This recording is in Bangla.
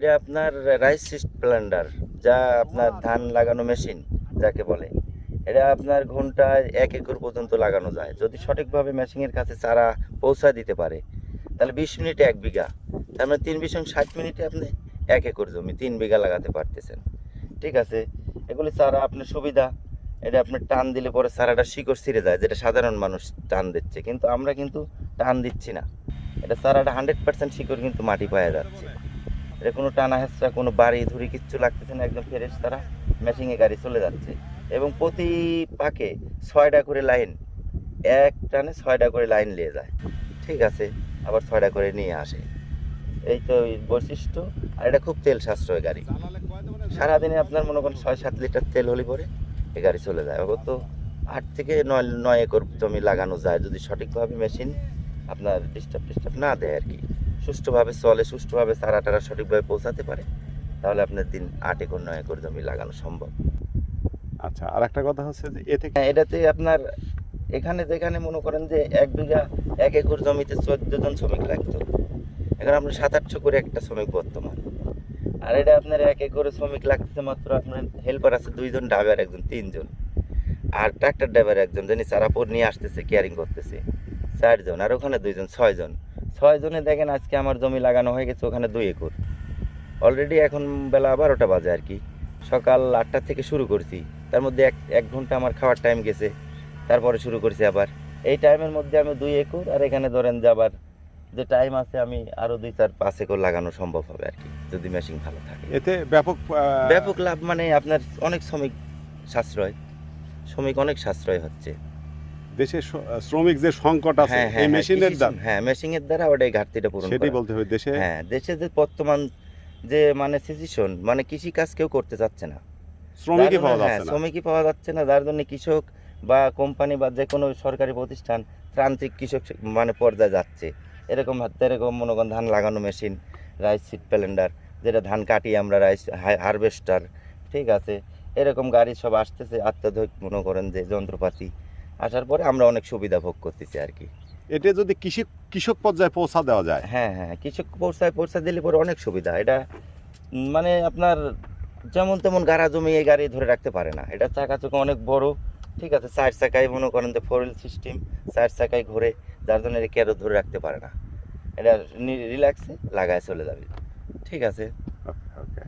এটা আপনার রাইস প্ল্যান্ডার যা আপনার ধান লাগানো মেশিন যাকে বলে। এটা আপনার ঘন্টায় এক একর পর্যন্ত লাগানো যায়। যদি সঠিকভাবে মেশিনের কাছে চারা পৌঁছা দিতে পারে তাহলে বিশ মিনিটে এক বিঘা। তার মানে তিন বিশ ষাট মিনিটে আপনি এক একর জমি তিন বিঘা লাগাতে পারতেছেন। ঠিক আছে? এগুলি চারা আপনার সুবিধা। এটা আপনার টান দিলে পরে চারাটা শিকড় ছিঁড়ে যায় যেটা সাধারণ মানুষ টান দিচ্ছে। কিন্তু আমরা কিন্তু টান দিচ্ছি না। এটা চারাটা হান্ড্রেড পার্সেন্ট শিকড় কিন্তু মাটি পাওয়া যাচ্ছে। এটা কোনো টানা হেঁচড়া, কোনো বাড়ি ধুরি কিচ্ছু লাগতেছে না, একদম ফ্রেশ তারা মেশিনে গাড়ি চলে যাচ্ছে। এবং প্রতি পাকে ছয়টা করে লাইন, এক টানে ছয়টা করে লাইন নিয়ে যায়। ঠিক আছে, আবার ছয়টা করে নিয়ে আসে। এই তো বৈশিষ্ট্য, আর এটা খুব তেল সাশ্রয় গাড়ি। সারাদিনে আপনার মনে করেন ছয় সাত লিটার তেল হলে পরে এ গাড়ি চলে যায়। অত আট থেকে নয় নয় একর জমি লাগানো যায়। যদি সঠিকভাবে মেশিন আপনার ডিস্টার্ব টিস্টার্ব না দেয় আর কি। সুষ্ঠুভাবে চলে সুষ্ঠুভাবে চারা টারা সঠিকভাবে পৌঁছাতে পারে তাহলে আপনার দিন আট একর নয় একর জমি লাগানো সম্ভব। আচ্ছা আর একটা কথা হচ্ছে যে এতে হ্যাঁ এটাতে আপনার এখানে যেখানে মনে করেন যে এক বিঘা এক একর জমিতে চোদ্দ জন শ্রমিক লাগতো। এখন আপনার সাত আটশো করে একটা শ্রমিক বর্তমান। আর এটা আপনার এক একরে শ্রমিক লাগতেছে মাত্র আপনার হেল্পার আছে দুইজন ড্রাইভার একজন তিনজন। আর ট্রাক্টর ড্রাইভার একজন যিনি চারাপুর নিয়ে আসতেছে কেয়ারিং করতেছে। চারজন আর ওখানে দুইজন ছয়জন। ছয়জনে দেখেন আজকে আমার জমি লাগানো হয়ে গেছে ওখানে দুই একর। অলরেডি এখন বেলা বারোটা বাজে আর কি। সকাল আটটা থেকে শুরু করছি। তার মধ্যে এক এক ঘণ্টা আমার খাওয়ার টাইম গেছে। তারপরে শুরু করছি আবার। এই টাইমের মধ্যে আমি দুই একর আর এখানে ধরেন যে আবার যে টাইম আছে আমি আরও দুই চার পাঁচ একর লাগানো সম্ভব হবে আর কি যদি মেশিন ভালো থাকে। এতে ব্যাপক ব্যাপক লাভ মানে আপনার অনেক শ্রমিক সাশ্রয়। শ্রমিক অনেক সাশ্রয় হচ্ছে। দেশে শ- শ্রমিক যে সংকট আছে হ্যাঁ হ্যাঁ এই হ্যাঁ, মেশিনের দ্বারা হ্যাঁ মেশিনের দ্বারা ওটাই ঘাটতিটা পূরণ সেটাই বলতে হবে দেশে হ্যাঁ দেশে যে বর্তমান যে মানে সিচুয়েশন মানে কৃষি কাজ কেউ করতে চাচ্ছে না। শ্রমিকই পাওয়া যাচ্ছে না। শ্রমিকই পাওয়া যাচ্ছে না যার জন্য কৃষক বা কোম্পানি বা যে কোনো সরকারি প্রতিষ্ঠান প্রান্তিক কৃষক মানে পর্যায়ে যাচ্ছে। এরকম হাতে এরকম মনে করেন ধান লাগানো মেশিন রাইস সিট প্যালেন্ডার যেটা ধান কাটি আমরা রাইস হারভেস্টার ঠিক আছে? এরকম গাড়ি সব আসতেছে অত্যাধুনিক মনে করেন যে যন্ত্রপাতি। আসার পরে আমরা অনেক সুবিধা ভোগ করতেছি আর কি। এটা যদি কৃষি কৃষক পর্যায়ে পৌঁছা দেওয়া যায়? হ্যাঁ হ্যাঁ কৃষক পৌঁছায় পৌঁছা দিলে পরে অনেক সুবিধা। এটা মানে আপনার যেমন তেমন গাড়া জমি এই গাড়ি ধরে রাখতে পারে না। এটা চাকা চোখা অনেক বড় ঠিক আছে? চার চাকায় মনে করেন যে ফোর হুইল সিস্টেম চার চাকায় ঘোরে যার জন্য এটা কেরো ধরে রাখতে পারে না। এটা রিল্যাক্সে লাগায় চলে যাবে। ঠিক আছে? ওকে